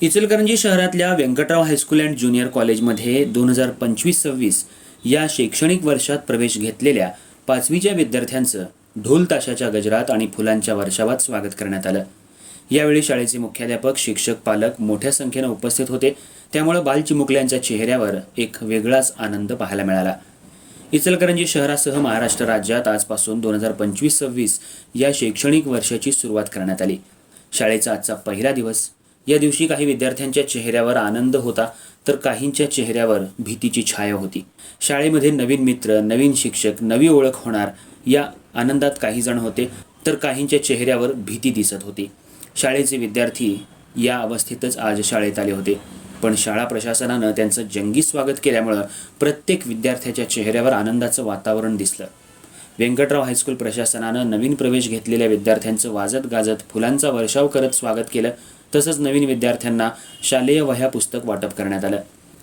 इचलकरंजी शहरातल्या Vyankatrao high school and junior कॉलेजमध्ये दोन हजार पंचवीस सव्वीस या शैक्षणिक वर्षात प्रवेश घेतलेल्या पाचवीच्या विद्यार्थ्यांचं ढोल ताशाच्या गजरात आणि फुलांच्या वर्षावात स्वागत करण्यात आलं. यावेळी शाळेचे मुख्याध्यापक शिक्षक पालक मोठ्या संख्येनं उपस्थित होते. त्यामुळे बालचिमुकल्यांच्या चेहऱ्यावर एक वेगळाच आनंद पाहायला मिळाला. इचलकरंजी शहरासह महाराष्ट्र राज्यात आजपासून दोन हजार पंचवीस सव्वीस या शैक्षणिक वर्षाची सुरुवात करण्यात आली. शाळेचा आजचा पहिला दिवस या दिवशी काही विद्यार्थ्यांच्या चेहऱ्यावर आनंद होता तर काहींच्या चेहऱ्यावर भीतीची छाया होती. शाळेमध्ये नवीन मित्र नवीन शिक्षक नवी ओळख होणार या आनंदात काही जण होते तर काहींच्या चेहऱ्यावर भीती दिसत होती. शाळेचे विद्यार्थी या अवस्थेतच आज शाळेत आले होते. पण शाळा प्रशासनानं त्यांचं जंगी स्वागत केल्यामुळं प्रत्येक विद्यार्थ्याच्या चेहऱ्यावर आनंदाचं वातावरण दिसलं. व्यंकटराव हायस्कूल प्रशासनानं नवीन प्रवेश घेतलेल्या विद्यार्थ्यांचं वाजत गाजत फुलांचा वर्षाव करत स्वागत केलं तसंच नवीन विद्यार्थ्यांना शालेय वह्या पुस्तक वाटप करण्यात आलं.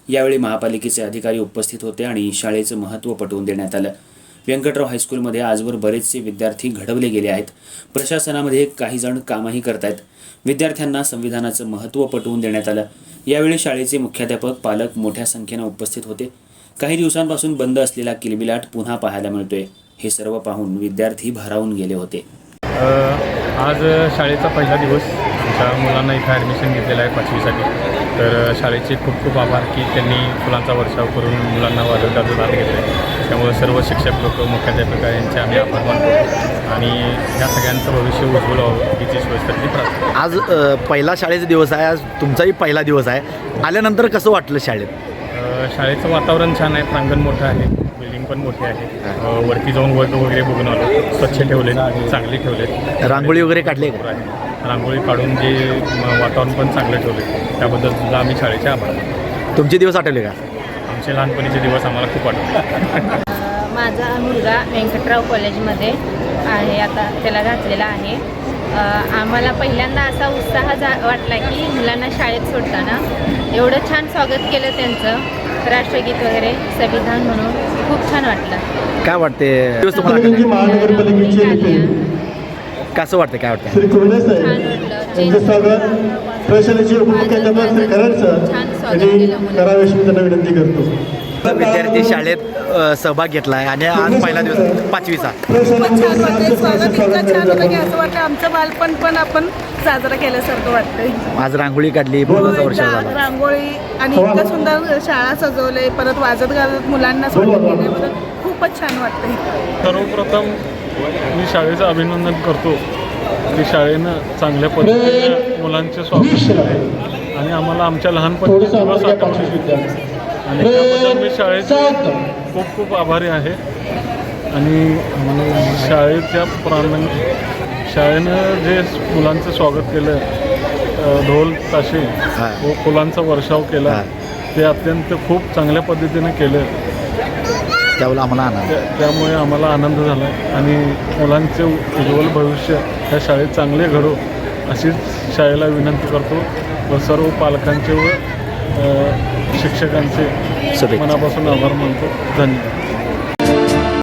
यावेळी महापालिकेचे अधिकारी उपस्थित होते आणि शाळेचं महत्त्व पटवून देण्यात आलं. व्यंकटराव हायस्कूलमध्ये आजवर बरेचसे विद्यार्थी घडवले गेले आहेत. प्रशासनामध्ये काही जण कामही करतायत. विद्यार्थ्यांना संविधानाचं महत्त्व पटवून देण्यात आलं. यावेळी शाळेचे मुख्याध्यापक पालक मोठ्या संख्येनं उपस्थित होते. काही दिवसांपासून बंद असलेला किलबिलाट पुन्हा पाहायला मिळतोय. हे सर्व पाहून विद्यार्थी भारावून गेले होते. आज शाळेचा पहिला दिवस. मुलांना इथं ॲडमिशन घेतलेलं आहे पाचवीसाठी. तर शाळेचे खूप खूप आभार की त्यांनी फुलांचा वर्षाव करून मुलांना गाजत आत घेतले त्यामुळे सर्व शिक्षक लोक मुख्याध्यापक यांचे आम्ही आभार मानतो. आणि ह्या सगळ्यांचं भविष्य उज्ज्वल व्हावं हीच प्रार्थना. आज पहिला शाळेचा दिवस आहे आज तुमचाही पहिला दिवस आहे. आल्यानंतर कसं वाटलं शाळेत? शाळेचं वातावरण छान आहे प्रांगण मोठं आहे बिल्डिंग पण मोठी आहे. वरती जाऊन वर्ग वगैरे बघून आलो. स्वच्छ ठेवले चांगले ठेवले रांगोळी वगैरे काढली आहे. रांगोळी काढून जे वातावरण पण चांगलं ठेवले त्याबद्दल सुद्धा आम्ही शाळेचे आभार. तुमचे दिवस आठवले का? आमचे लहानपणीचे दिवस आम्हाला खूप आठवतात माझा मुलगा व्यंकटराव कॉलेजमध्ये आहे आता त्याला घातलेला आहे. आम्हाला पहिल्यांदा असा उत्साह जा वाटला की मुलांना शाळेत सोडताना एवढं छान स्वागत केलं त्यांचं राष्ट्रगीत वगैरे संविधान म्हणून खूप छान वाटलं. काय वाटते? कसं वाटतं काय वाटतं श्री साहेब यांचं स्वागत. उपमुख्याध्यापक श्री सर. करावे त्यांना विनंती करतो. विद्यार्थी शाळेत सहभाग घेतला आहे आणि आज पहिला दिवस पाचवीचा. प्रशालेचे छान वाटतंय. स्वागत स्वागत इतकं छान होतं की करण्यात असं वाटतं आमचं बालपण पण आपण साजरं केल्यासारखं वाटतंय. आज रांगोळी काढली फुलाचा वर्ष डाग, रांगोळी आणि इतकं सुंदर शाळा सजवलंय परत वाजत गाजत मुलांना केल्याबद्दल खूपच छान वाटतंय. सर्वप्रथम मी शाळेचं अभिनंदन करतो. की शाळेनं चांगल्या पद्धतीने मुलांचे स्वागत केले. आणि आम्हाला आमच्या लहानपणी आणि त्याबद्दल मी शाळेचे खूप खूप आभारी आहे. आणि शाळेच्या प्रांगण शाळेनं जे मुलांचं स्वागत केलं ढोल ताशे हा. व फुलांचा वर्षाव केला. ते अत्यंत खूप चांगल्या पद्धतीने केलं. त्यावेळेला आम्हाला आनंद त्या- त्यामुळे आम्हाला आनंद झाला. आणि मुलांचे उज्ज्वल भविष्य ह्या शाळेत चांगले घडो अशीच शाळेला विनंती करतो. व सर्व पालकांचे व शिक्षकांचे. मनापासून आभार मानतो. धन्यवाद.